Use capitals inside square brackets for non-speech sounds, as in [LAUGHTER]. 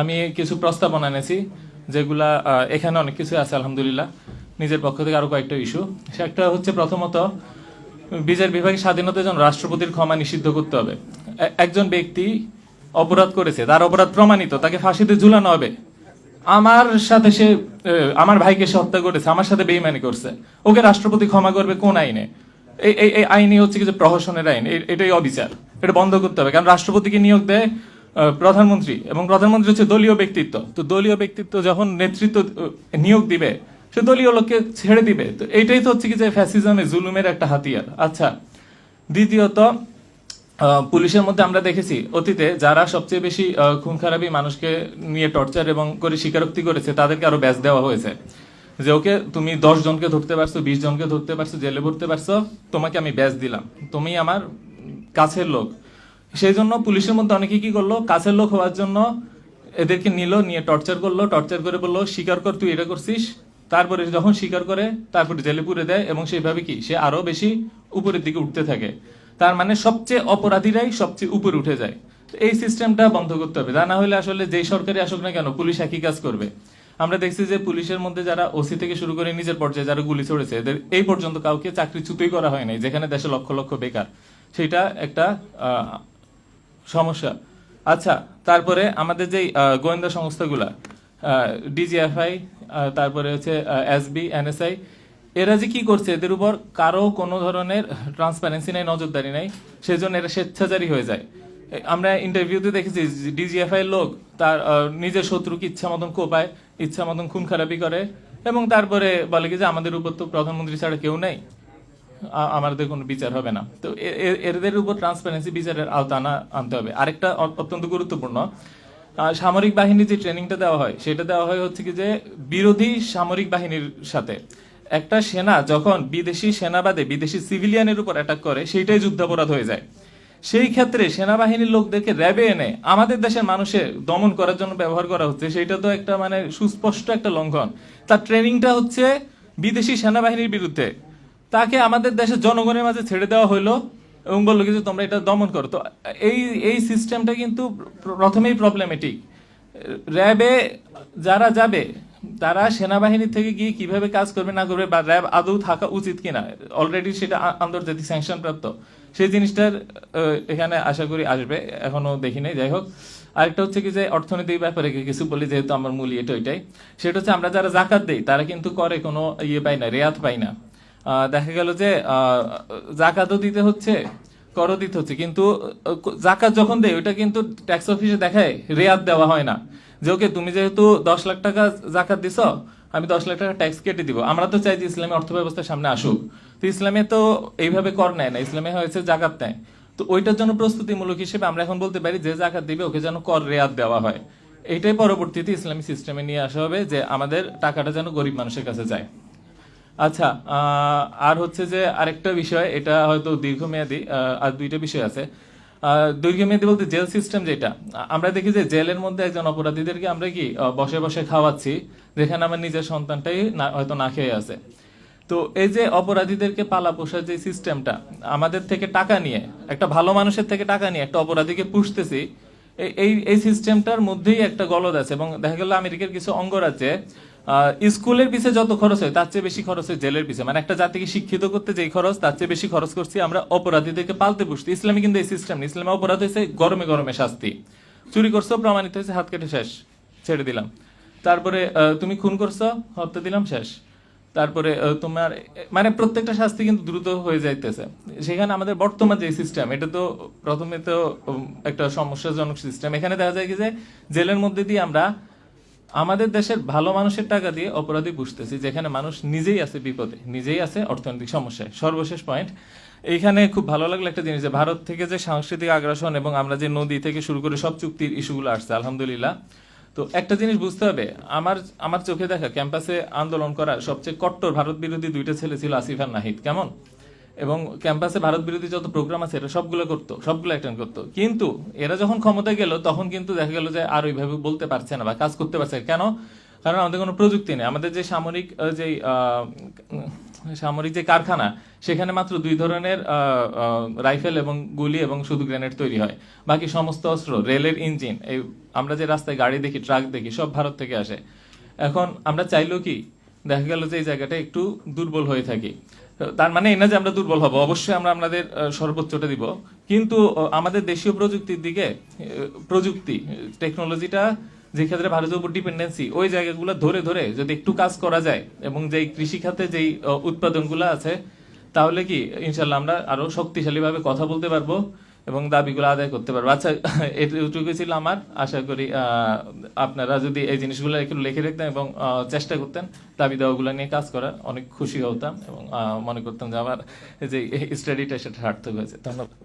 আমি কিছু প্রস্তাবনা এনেছি, যেগুলা এখানে অনেক কিছু আছে, আলহামদুলিল্লাহ। নিজের পক্ষ থেকে আরও কয়েকটা ইস্যু। সে একটা হচ্ছে প্রথমত বিচার বিভাগের স্বাধীনতার জন্য রাষ্ট্রপতির ক্ষমা নিষিদ্ধ করতে হবে একজন ব্যক্তি অপরাধ করেছে, তার অপরাধ প্রমাণিত, তাকে ফাঁসিতে ঝুলানো হবে। আমার সাথে সে আমার ভাইকে সে হত্যা করেছে, আমার সাথে বেইমানি করছে। ওকে রাষ্ট্রপতি ক্ষমা করবে কোন আইনে? এই এই আইনই হচ্ছে কি যে প্রহসনের আইন এটাই অবিচার, এটা বন্ধ করতে হবে। কারণ রাষ্ট্রপতিকে নিয়োগ দেয় প্রধানমন্ত্রী এবং প্রধানমন্ত্রী হচ্ছে দলীয় ব্যক্তিত্ব। তো দলীয় ব্যক্তিত্ব যখন নেতৃত্ব নিয়োগ দিবে, সে দলীয় লোককে ছেড়ে দিবে। তো এইটাই তো হচ্ছে কি যে ফ্যাসিজমে জুলুমের একটা হাতিয়ার। আচ্ছা দ্বিতীয়ত পুলিশের মধ্যে আমরা দেখেছি অতীতে যারা সবচেয়ে বেশি খুন খারাপি মানুষকে নিয়ে টর্চার এবং করে স্বীকারোক্তি করেছে, তাদেরকে আরও ব্যাচ দেওয়া হয়েছে। যে ওকে তুমি দশ জনকে ধরতে পারছ, বিশ জনকে ধরতে পারছ, জেলে ভরতে পারছ, তোমাকে আমি ব্যাচ দিলাম। তুমি আমার কাছের লোক। সেই জন্য পুলিশের মধ্যে অনেকে কি করল? কাছের লোক হওয়ার জন্য এদেরকে নিল, নিয়ে টর্চার করল, টর্চার করে বলল স্বীকার কর, তুই এটা করছিস। তারপরে যখন স্বীকার করে, তারপরে জেলে পুরে দেয় এবং সেইভাবে কি? সে আরও বেশি উপরের দিকে উঠতে থাকে। তার মানে সবচেয়ে অপরাধীরাই সবচেয়ে উপরে উঠে যায়। এই সিস্টেমটা বন্ধ করতে হবে। তা না হলে আসলে যেই সরকারি আসুক না কেন, পুলিশ একই কাজ করবে। আমরা দেখছি যে পুলিশের মধ্যে যারা ওসি থেকে শুরু করে নিজের পর্যায়ে যারা গুলি ছড়েছে, এদের এই পর্যন্ত কাউকে চাকরিচ্যুতই করা হয় নাই, যেখানে দেশে লক্ষ লক্ষ বেকার। সেটা একটা সমস্যা। আচ্ছা তারপরে আমাদের যে গোয়েন্দা সংস্থাগুলা ডিজিএফআই তারপরে হচ্ছে এসবি এনএসআই এরা যে কি করছে, এদের উপর কারও কোনো ধরনের ট্রান্সপারেন্সি নাই, নজরদারি নাই, সেজন্য এরা স্বেচ্ছাচারী হয়ে যায়। আমরা ইন্টারভিউতে দেখেছি ডিজিএফআই লোক, তার নিজের শত্রুকে ইচ্ছা মতন কোপায়, ইচ্ছা মতন খুন খারাপি করে, এবং তারপরে বলে কি যে আমাদের উপর তো প্রধানমন্ত্রী ছাড়া কেউ নেই। আমাদের কোনো বিচার হবে না। তো এদের উপর ট্রান্সপারেন্সি বিচারের আওতা আনা আনতে হবে। আরেকটা অত্যন্ত গুরুত্বপূর্ণ সামরিক বাহিনীর যে ট্রেনিংটা দেওয়া হয়, সেটা দেওয়া হয় হচ্ছে কি যে বিরোধী সামরিক বাহিনীর সাথে। একটা সেনা যখন বিদেশি সেনাবাদে বিদেশি সিভিলিয়ানের উপর অ্যাটাক করে, সেইটাই যুদ্ধাপরাধ হয়ে যায়। সেই ক্ষেত্রে সেনাবাহিনীর লোকদেরকে র্যাবে এনে আমাদের দেশের মানুষের দমন করার জন্য ব্যবহার করা হচ্ছে সেটা তো একটা মানে সুস্পষ্ট একটা লঙ্ঘন। তার ট্রেনিংটা হচ্ছে বিদেশি সেনাবাহিনীর বিরুদ্ধে। তাকে আমাদের দেশের জনগণের মাঝে ছেড়ে দেওয়া হলো এবং বলল কি যে তোমরা এটা দমন করো। তো এই এই সিস্টেমটা কিন্তু প্রথমেই প্রবলেমেটিক র্যাবে যারা যাবে, তারা সেনাবাহিনী থেকে গিয়ে কীভাবে কাজ করবে না করবে বা র্যাব আদৌ থাকা উচিত কিনা অলরেডি সেটা আন্তর্জাতিক স্যাংশন প্রাপ্ত। সেই জিনিসটার এখানে আশা করি আসবে, এখনও দেখি নাই, যাই হোক। আরেকটা হচ্ছে কি যে অর্থনৈতিক ব্যাপারে কিছু বলি, যেহেতু আমার মূল এটা ওইটাই। সেটা হচ্ছে আমরা যারা জাকাত দেই, তারা কিন্তু করে কোনো ইয়ে পাই না, রেয়াত পাই না। দেখা গেল যে জাকাতও দিতে হচ্ছে, করও দিতে হচ্ছে। কিন্তু জাকাত যখন দেয়, ওইটা কিন্তু ট্যাক্স অফিসে দেখায়, রেয়াত দেওয়া হয় না। যে, ওকে, তুমি যেহেতু দশ লাখ টাকা জাকাত দিছ, আমি দশ লাখ টাকা ট্যাক্স কেটে দিব। আমরা তো চাই যে ইসলামী অর্থ ব্যবস্থার সামনে আসুক। তো ইসলামে তো এইভাবে কর নেয় না, ইসলামে হয়েছে জাকাত নেয়। তো ওইটার জন্য প্রস্তুতিমূলক হিসেবে আমরা এখন বলতে পারি যে, জাকাত দিবে, ওকে যেন কর রেয়াত দেওয়া হয়। এইটাই পরবর্তীতে ইসলামী সিস্টেমে নিয়ে আসা হবে যে, আমাদের টাকাটা যেন গরিব মানুষের কাছে যায়। আচ্ছা আর হচ্ছে যে আরেকটা বিষয়, এটা হয়তো দীর্ঘমেয়াদী আর দুইটা বিষয় আছে। দীর্ঘমেয়াদী বলতে জেল সিস্টেম যেটা, আমরা দেখি যে জেলের মধ্যে একজন অপরাধীদেরকে আমরা কি বসে বসে খাওয়াচ্ছি, যেখানে আমার নিজের সন্তানটাই হয়তো না খেয়ে আছে। তো এই যে অপরাধীদেরকে পালা পোষার যে সিস্টেমটা, আমাদের থেকে টাকা নিয়ে, একটা ভালো মানুষের থেকে টাকা নিয়ে একটা অপরাধীকে পুষতেছি এই- এই সিস্টেমটার মধ্যেই একটা গলদ আছে। এবং দেখা গেল আমেরিকার কিছু অঙ্গরাজ্যে স্কুলের পিছে যত খরচ হয়, তার চেয়ে বেশি খরচ হয় জেলের পিছে। মানে একটা জাতিকে শিক্ষিত করতে যেই খরচ, তার চেয়ে বেশি খরচ করছি আমরা অপরাধীদেরকে পালতে পুষতে ইসলামে কিন্তু এই সিস্টেম ইসলামে অপরাধ হয়েছে গরমে গরমে শাস্তি। চুরি করছ, প্রমাণিত হয়েছে, হাত কেটে শেষ। ছেড়ে দিলাম। তারপরে তুমি খুন করছ, হত্যা দিলাম, শেষ। তারপরে তোমার মানে প্রত্যেকটা শাস্তি কিন্তু দ্রুত হয়ে যাইতেছে। সেখানে আমাদের বর্তমান যে সিস্টেম এটা তো প্রথমে তো একটা সমস্যাজনক সিস্টেম এখানে দেখা যায় কি যে, জেলের মধ্যে দিয়ে আমরা আমাদের দেশের ভালো মানুষের টাকা দিয়ে অপরাধী বুঝতেছি, যেখানে মানুষ নিজেই আছে বিপদে, নিজেই আছে অর্থনৈতিক সমস্যায়। সর্বশেষ পয়েন্ট এইখানে খুব ভালো লাগল একটা জিনিস যে ভারত থেকে যে সাংস্কৃতিক আগ্রাসন এবং আমরা যে নদী থেকে শুরু করে সব চুক্তির ইস্যুগুলো আসছে, আলহামদুলিল্লাহ। তো একটা জিনিস বুঝতে হবে, আমার আমার চোখে দেখা, ক্যাম্পাসে আন্দোলন করা সবচেয়ে কট্টর ভারত বিরোধী দুইটা ছেলে ছিল আসিফ আর নাহিদ, কেমন? এবং ক্যাম্পাসে ভারত বিরোধী যত প্রোগ্রাম আছে, এরা সবগুলো করতো, সবগুলো অ্যাটেন্ড করতো। কিন্তু এরা যখন ক্ষমতায় গেল, তখন কিন্তু দেখা গেল যে আর ওইভাবে বলতে পারছে না বা কাজ করতে পারছে। কেন? কারণ আমাদের কোনো প্রযুক্তি নেই। আমাদের যে সামরিক যে সামরিক যে কারখানা, সেখানে মাত্র দুই ধরনের রাইফেল এবং গুলি এবং শুধু গ্রেনেড তৈরি হয়। বাকি সমস্ত অস্ত্র, রেলের ইঞ্জিন, এই আমরা যে রাস্তায় গাড়ি দেখি, ট্রাক দেখি, সব ভারত থেকে আসে। এখন আমরা চাইলেও কি, দেখা গেল যে এই জায়গাটা একটু দুর্বল হয়ে থাকি। তার মানে এই না যে আমরা দুর্বল হব, অবশ্যই আমরা আমাদের সর্বোচ্চটা দিব। কিন্তু আমাদের দেশীয় প্রযুক্তির দিকে প্রযুক্তি, টেকনোলজিটা যে ক্ষেত্রে ভারতের উপর ডিপেন্ডেন্সি ওই জায়গাগুলো ধরে ধরে যদি একটু কাজ করা যায় এবং যেই কৃষি খাতে যেই উৎপাদনগুলো আছে, তাহলে কি ইনশাল্লাহ আমরা আরও শক্তিশালী ভাবে কথা বলতে পারব। এবং দাবিগুলো আদায় করতে পারব। আচ্ছা [LAUGHS] এটুকু ছিল আমার। আশা করি আপনারা যদি এই জিনিসগুলো একটু লিখে রাখতেন এবং চেষ্টা করতেন, দাবি দেওয়াগুলো নিয়ে কাজ করার, অনেক খুশি হতাম এবং মনে করতাম যে আমার যে স্টাডিটা সেটা সার্থক হয়েছে। ধন্যবাদ।